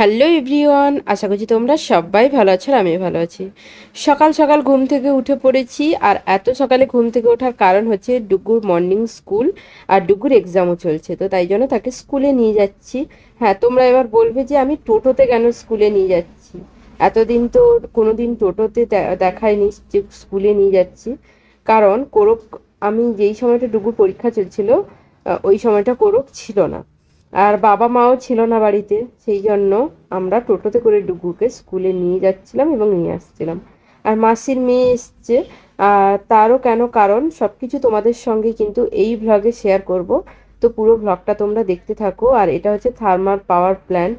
Hello everyone, আশা করছি তোমরা সবাই ভালো আছো আর আমি ভালো আছি। সকাল সকাল ঘুম থেকে উঠে পড়েছি আর এত সকালে ঘুম থেকে ওঠার কারণ হচ্ছে ডুগুর মর্নিং স্কুল আর ডুগুর এক্সামও চলছে, তো তাই জন্য তাকে স্কুলে নিয়ে যাচ্ছি। হ্যাঁ তোমরা এবার বলবে যে আমি টোটোতে কেন স্কুলে নিয়ে যাচ্ছি? এতদিন তো কোনো দিন টোটোতে দেখায়নি যে স্কুলে নিয়ে যাচ্ছি। কারণ কোরক, আমি যেই সময়টা ডুগুর পরীক্ষা চলছিল ওই সময়টা কোরক ছিল না। আর বাবা মাও ছিল না বাড়িতে, সেই জন্য আমরা টোটোতে করে ডুগুকে স্কুলে নিয়ে যাচ্ছিলাম এবং নিয়ে আসছিলাম। আর মাসির মেয়ে এসছে তারও কেন কারণ সব কিছু তোমাদের সঙ্গে কিন্তু এই ভ্লগে শেয়ার করব। তো পুরো ভ্লগটা তোমরা দেখতে থাকো, আর এটা হচ্ছে থার্মাল পাওয়ার প্ল্যান্ট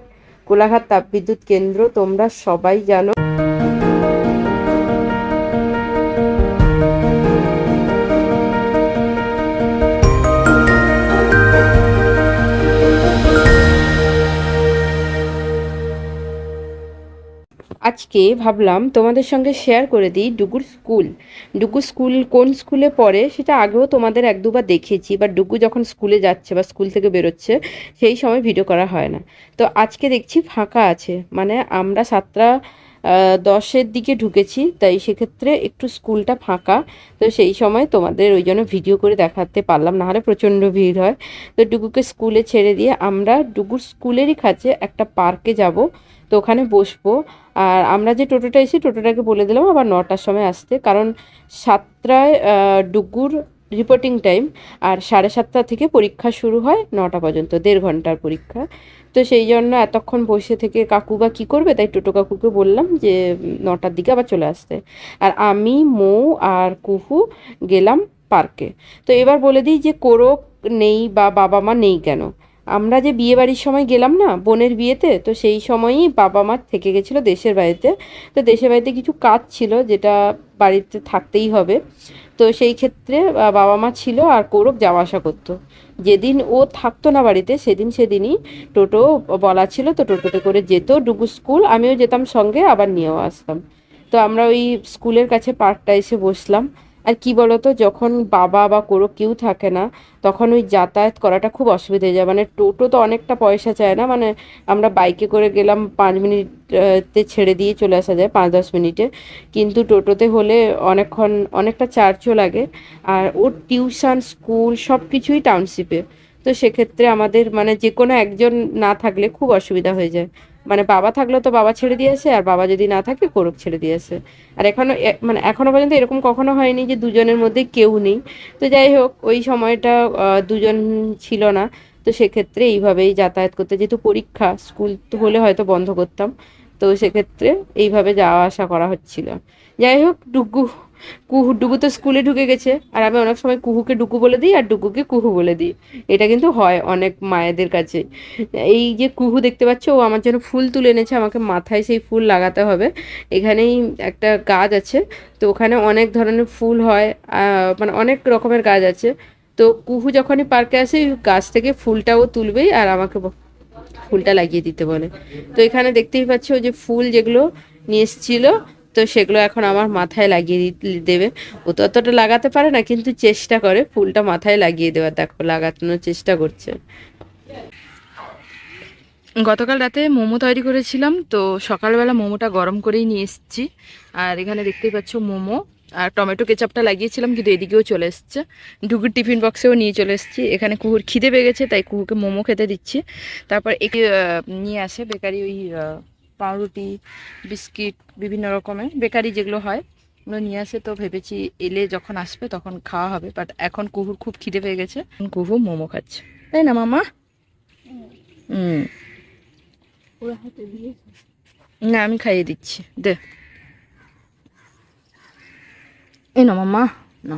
কোলাঘাট তাপবিদ্যুৎ কেন্দ্র, তোমরা সবাই জানো। আজকে ভাবলাম তোমাদের সঙ্গে শেয়ার করে দিই ডুগুর স্কুল ডুগু স্কুল কোন স্কুলে পড়ে সেটা আগেও তোমাদের এক দুবার দেখিয়েছি বা ডুগু যখন স্কুলে যাচ্ছে বা স্কুল থেকে বেরোচ্ছে, সেই সময় ভিডিও করা হয় না। তো আজকে দেখছি ফাঁকা আছে মানে আমরা সাতটা দশের দিকে ঢুকেছি, তাই সেক্ষেত্রে একটু স্কুলটা ফাঁকা। তো সেই সময় তোমাদের ওই জন্য ভিডিও করে দেখাতে পারলাম না হলে প্রচণ্ড ভিড় হয়। তো ডুগুকে স্কুলে ছেড়ে দিয়ে আমরা ডুগুর স্কুলেরই কাছে একটা পার্কে যাব। তো ওখানে বসবো। আর আমরা যে টোটোটা এসে টোটোটাকে বলে দিলাম আবার নটার সময় আসতে। কারণ সাতটায় ডুগুর রিপোর্টিং টাইম আর সাড়ে সাতটা থেকে পরীক্ষা শুরু হয় নটা পর্যন্ত, দেড় ঘণ্টার পরীক্ষা। তো সেই জন্য এতক্ষণ বসে থেকে কাকু বা কী করবে? তাই টোটো কাকুকে বললাম যে, নটার দিকে আবার চলে আসতে। আর আমি, মৌ আর কুহু গেলাম পার্কে। তো এবার বলে দিই যে, কোরক নেই বা বাবা মা নেই কেন? আমরা যে বিয়ে বাড়ির সময় গেলাম না, বোনের বিয়েতে, তো সেই সময়ই বাবা মা থেকে গেছিল দেশের বাড়িতে। তো দেশের বাড়িতে কিছু কাজ ছিল যেটা বাড়িতে থাকতেই হবে। তো সেই ক্ষেত্রে বাবা মা ছিল আর কৌরব যাওয়া আসা করতো। যেদিন ও থাকতো না বাড়িতে, সেদিন সেদিনই টোটো বলা ছিল, তো টোটোতে করে যেত ডুবু স্কুল। আমিও যেতাম সঙ্গে, আবার নিয়েও আসতাম। তো আমরা ওই স্কুলের কাছে পার্কটা এসে বসলাম। আর কি বলতো, যখন বাবা বা কোনো কেউ থাকে না, তখন ওই যাতায়াত করাটা খুব অসুবিধা হয়ে যায়। মানে টোটো তো অনেকটা পয়সা চায় না মানে আমরা বাইকে করে গেলাম, পাঁচ মিনিটতে ছেড়ে দিয়ে চলে আসা যায়, পাঁচ দশ মিনিটে। কিন্তু টোটোতে হলে অনেকক্ষণ, অনেকটা চার্জও লাগে। আর ওর টিউশন স্কুল সব কিছুই টাউনশিপে তো সেক্ষেত্রে আমাদের মানে যে কোনো একজন না থাকলে খুব অসুবিধা হয়ে যায়। মানে বাবা থাকলে তো বাবা ছেড়ে দিয়ে আসে আর বাবা যদি না থাকে কোরক ছেড়ে দিয়ে আসে আর এখনও মানে এখনও পর্যন্ত এরকম কখনো হয়নি যে দুজনের মধ্যে কেউ নেই। তো যাই হোক, ওই সময়টা দুজন ছিল না। তো সেক্ষেত্রে এইভাবেই যাতায়াত করতে, যেহেতু পরীক্ষা, স্কুল হলে হয়তো বন্ধ করতাম। তো সেক্ষেত্রে এইভাবে যাওয়া আসা করা হচ্ছিল। যাই হোক, ডুগু, কুহু ডুবু তো স্কুলে ঢুকে গেছে। আর আমি অনেক সময় কুহুকে ডুকু বলে দিই আর ডুগুকে কুহু বলে দিই। এটা কিন্তু হয় অনেক মায়েদের কাছে। এই যে কুহু দেখতে পাচ্ছ, ও আমার জন্য ফুল তুলে এনেছে। আমাকে মাথায় সেই ফুল লাগাতে হবে। এখানেই একটা গাছ আছে। তো ওখানে অনেক ধরনের ফুল হয়। মানে অনেক রকমের গাছ আছে। তো কুহু যখনই পার্কে আসে, গাছ থেকে ফুলটাও তুলবেই আর আমাকে ফুলটা লাগিয়ে দিতে বলে। তো এখানে দেখতেই পাচ্ছ ওই যে ফুল যেগুলো নিয়ে এসেছিল, তো সেগুলো এখন আমার মাথায় লাগিয়ে দেবে। ও তো অতটা লাগাতে পারে না, কিন্তু চেষ্টা করে ফুলটা মাথায় লাগিয়ে দেওয়ার, দেখো, লাগানোর চেষ্টা করছে। গতকাল রাতে মোমো তৈরি করেছিলাম, তো সকালবেলা মোমোটা গরম করেই নিয়ে এসেছি। আর এখানে দেখতেই পাচ্ছ মোমো। আর টমেটো কেচাপটা লাগিয়েছিলাম কিন্তু এদিকেও চলে এসছে। ডুগুর টিফিন বক্সেও নিয়ে চলে এসেছি। এখানে কুহুর খিদে পেয়ে গেছে তাই কুহুকে মোমো খেতে দিচ্ছি। তারপর একে নিয়ে আসে বেকারি ওই পাউরুটি বিস্কিট বিভিন্ন রকমের বেকারি যেগুলো হয় ওগুলো নিয়ে আসে। তো ভেবেছি এলে যখন আসবে তখন খাওয়া হবে বাট এখন কুহুর খুব খিদে পেয়ে গেছে কুহু মোমো খাচ্ছে। তাই না মামা? হুম। না আমি খাইয়ে দিচ্ছি। দে। এই না মাম্মা না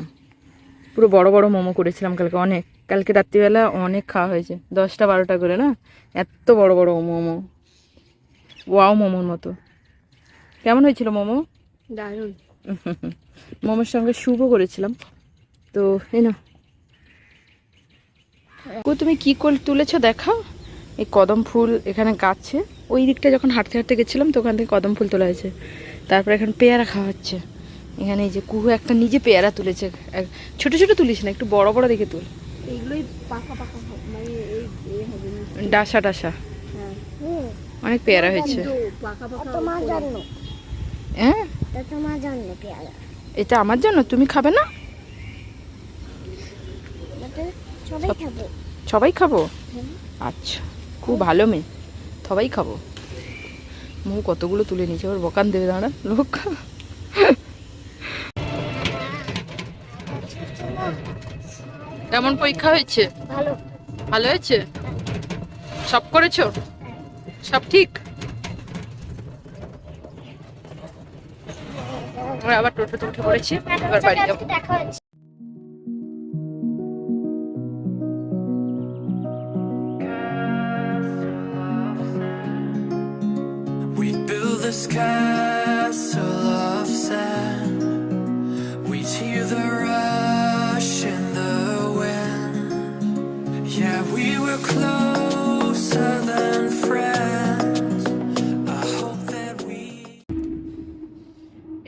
পুরো বড় বড় মোমো করেছিলাম কালকে অনেক। কালকে রাত্রিবেলা অনেক খাওয়া হয়েছে দশটা বারোটা করে না? এত বড় বড় মোমো। ওয়াও মোমোর মতো। কেমন হয়েছিল মোমো? দারুণ। মোমোর সঙ্গে স্যুপও করেছিলাম। তো এই না তুমি কি কল তুলেছো দেখাও? এই কদম ফুল এখানে গাছে ওই দিকটা যখন হাঁটতে হাঁটতে গেছিলাম তো ওখান থেকে কদম ফুল তোলা হয়েছে। তারপরে এখানে পেয়ারা খাওয়া হচ্ছে। এখানে এই যে কুহু একটা নিজে পেয়ারা তুলেছে। এক- ছোট ছোট তুলিস না একটু বড় বড় দেখে তুল। এইগুলোই পাকা পাকা মানে এই এ হবে ডাসা ডাসা হ্যাঁ। অনেক পেয়ারা হয়েছে। পাকা পাকা তোমার জন্য হ্যাঁ? এটা তোমার জন্য পেয়ারা। এটা আমার জন্য তুমি খাবে না? সবাই খাব। আচ্ছা খুব ভালো মেয়ে। সবাই খাব। মু কতগুলো তুলে নিয়েছে ওর বকান দেবে দাঁড়া লোক কেমন পরীক্ষা হয়েছে? ভালো। ভালো হয়েছে? সব করেছ? সব ঠিক? আমরা আবার টোটোতে উঠে পড়েছি এবার বাড়ি যাব। দেখা হচ্ছে। We build this castle of sand. We hear the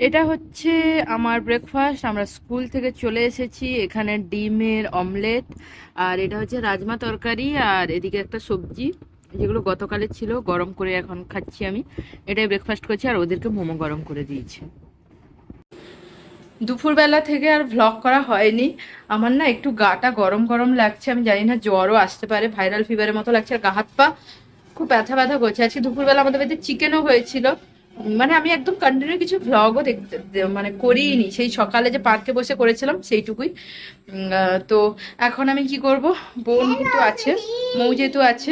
এটা হচ্ছে আমার ব্রেকফাস্ট আমরা স্কুল থেকে চলে এসেছি, এখানে ডিমের অমলেট আর এটা হচ্ছে রাজমা তরকারি, আর এদিকে একটা সবজি, যেগুলো গতকালের ছিল, গরম করে এখন খাচ্ছি আমি। এটাই ব্রেকফাস্ট করছি, আর ওদেরকে মোমো গরম করে দিয়েছি। দুপুরবেলা থেকে আর ভ্লগ করা হয়নি। আমার না একটু গাটা গরম গরম লাগছে, আমি জানি না, জ্বরও আসতে পারে ভাইরাল ফিভারের মতো লাগছে, আর গা হাত পা খুব ব্যথা ব্যথা করছে। আজকে দুপুরবেলা আমাদের বাড়িতে চিকেনও হয়েছিল। মানে আমি একদম কন্টিনিউ কিছু ভ্লগও দেখতে মানে করিনি। সেই সকালে যে পার্কে বসে করেছিলাম, সেইটুকুই। তো এখন আমি কি করব? বোন কিন্তু আছে, মৌ যেহেতু আছে,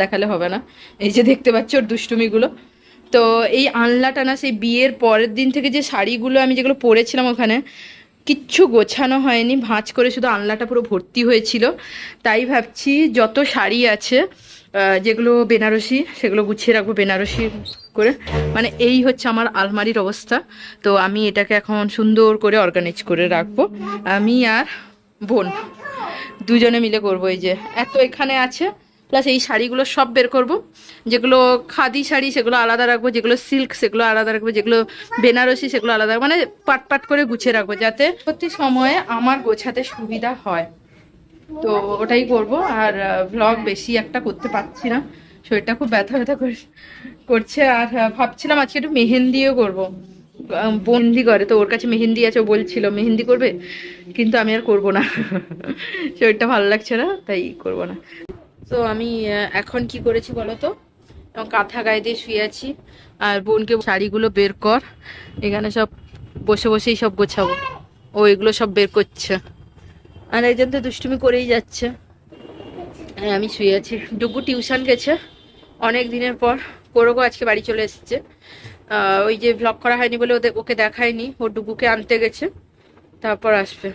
দেখালে হবে না। এই যে দেখতে পাচ্ছ ওর দুষ্টুমিগুলো। তো এই আনলাটা না সেই বিয়ের পরের দিন থেকে যে শাড়িগুলো আমি যেগুলো পরেছিলাম ওখানে, কিচ্ছু গোছানো হয়নি। ভাঁজ করে শুধু আনলাটা পুরো ভর্তি হয়েছিল। তাই ভাবছি যত শাড়ি আছে যেগুলো বেনারসি, সেগুলো গুছিয়ে রাখব বেনারসি করে। মানে এই হচ্ছে আমার আলমারির অবস্থা। তো আমি এটাকে এখন সুন্দর করে অর্গানাইজ করে রাখব। আমি আর বোন দুজনে মিলে করব এই যে। এত এখানে আছে প্লাস এই শাড়িগুলো সব বের করব। যেগুলো খাদি শাড়ি, সেগুলো আলাদা রাখব, যেগুলো সিল্ক সেগুলো আলাদা রাখব, যেগুলো বেনারসি, সেগুলো আলাদা মানে পাট পাট করে গুছিয়ে রাখব যাতে প্রতি সময়ে আমার গোছাতে সুবিধা হয়। তো ওটাই করব। আর ভ্লগ বেশি একটা করতে পারছি না। শরীরটা খুব ব্যথা ব্যথা করে- করছে। আর ভাবছিলাম আজকে একটু মেহেন্দিও করব। বন্দি করে তো ওর কাছে মেহেন্দি আছে, ও বলছিল, মেহেন্দি করবে? কিন্তু আমি আর করব না। শরীরটা ভালো লাগছে না, তাই করব না। তো আমি এখন কি করেছি বলো তো? কাঁথা গায়ে দিয়ে শুয়ে আছি, আর বোনকে শাড়িগুলো বের কর, এখানে সব বসে বসেই সব গোছাবো। ও এগুলো সব বের করছে। আর একজন তো দুষ্টুমি করেই যাচ্ছে। হ্যাঁ আমি শুয়ে আছি। ডুগু টিউশন গেছে অনেক দিনের পর। কোরগো আজকে বাড়ি চলে এসছে। ওই যে ব্লগ করা হয়নি বলে ওদের ওকে দেখায়নি। ও ডুগুকে আনতে গেছে। তারপর আসবে।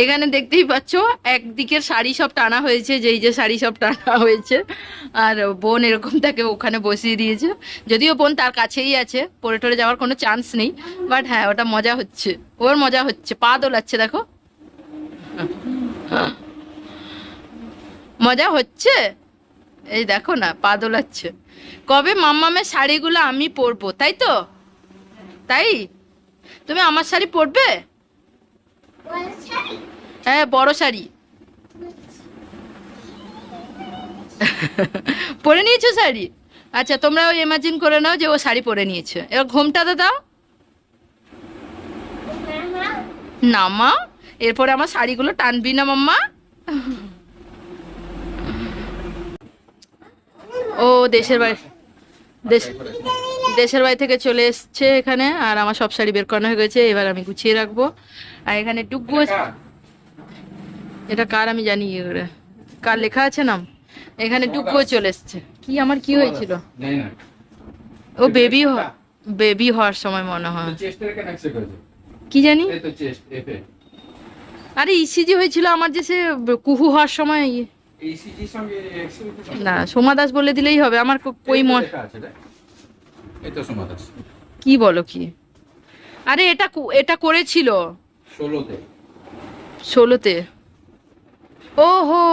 এখানে দেখতেই পাচ্ছ, একদিকের শাড়ি সব টানা হয়েছে, যেই যে শাড়ি সব টানা হয়েছে। আর বোন এরকম তাকে ওখানে বসিয়ে দিয়েছে। যদিও বোন তার কাছেই আছে পরে টরে যাওয়ার কোনো চান্স নেই বাট হ্যাঁ ওটা মজা হচ্ছে। ওর মজা হচ্ছে, পা দোলাচ্ছে, দেখো। মজা হচ্ছে? এই দেখো না, পা দোলাচ্ছে। কবে মাম্মামের শাড়িগুলো আমি পরবো, তাই তো? তাই? তুমি আমার শাড়ি পরবে? হ্যাঁ বড় শাড়ি। পরে নিয়েছো শাড়ি? আচ্ছা তোমরা ওই ইমাজিন করে নাও যে ও শাড়ি পরে নিয়েছে। এবার ঘোমটাতে দাও। না, মা। এরপরে আমার শাড়িগুলো টানবি না, মাম্মা। ও, দেশের বাড়ি দেশ দেশের বাড়ি থেকে চলে এসছে এখানে, আর আমার সব শাড়ি বের করানো হয়ে গেছে। এবার আমি গুছিয়ে রাখব। আর এখানে টুকু এটা কার আমি জানি কার লেখা আছে নাম? এখানে টুকুও চলে এসছে। কি আমার কি হয়েছিল? ও বেবি বেবি হওয়ার সময় মনে হয়। কি জানি? আরে ইসিজি হয়েছিল আমার যে সে কুহু হওয়ার সময়। ইয়ে- না সোমা দাস বলে দিলেই হবে। আমার কই মন কি বলো কি? আরে এটা এটা করেছিল। ষোলোতে। ষোলোতে। ও হো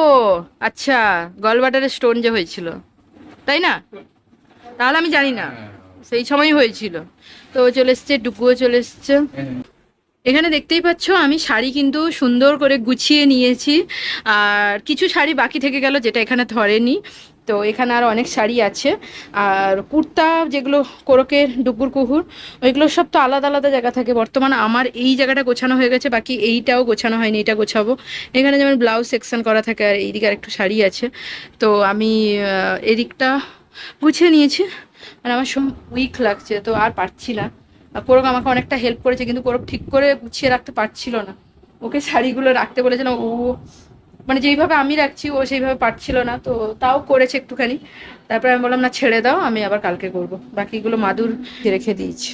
আচ্ছা গলবাটারে স্টোন যে হয়েছিল, তাই না? তাহলে আমি জানি না। সেই সময় হয়েছিল। তো চলে এসছে, ডুকুও চলে এসছে। এখানে দেখতেই পাচ্ছ, আমি শাড়ি কিন্তু সুন্দর করে গুছিয়ে নিয়েছি, আর কিছু শাড়ি বাকি থেকে গেল যেটা এখানে ধরেনি। তো এখানে আর অনেক শাড়ি আছে। আর কুর্তা যেগুলো কোরকের ডুকুর কুহুর, ওইগুলো সব তো আলাদা আলাদা জায়গা থাকে। বর্তমান আমার এই জায়গাটা গোছানো হয়ে গেছে, বাকি এইটাও গোছানো হয়নি, এটা গোছাবো। এখানে যেমন ব্লাউজ সেকশন করা থাকে আর এইদিকে আর একটু শাড়ি আছে। তো আমি এদিকটা গুছিয়ে নিয়েছি। আর আমার সব উইক লাগছে, তো আর পারছি না। কোরক আমাকে অনেকটা হেল্প করেছে, কিন্তু কোরক ঠিক করে গুছিয়ে রাখতে পারছিল না। ওকে শাড়িগুলো রাখতে বলেছিলাম, ও মানে যেইভাবে আমি রাখছি, ও সেইভাবে পারছিল না, তো তাও করেছে একটুখানি। তারপরে আমি বললাম, না, ছেড়ে দাও, আমি আবার কালকে করব। বাকিগুলো মাদুর রেখে দিয়েছি।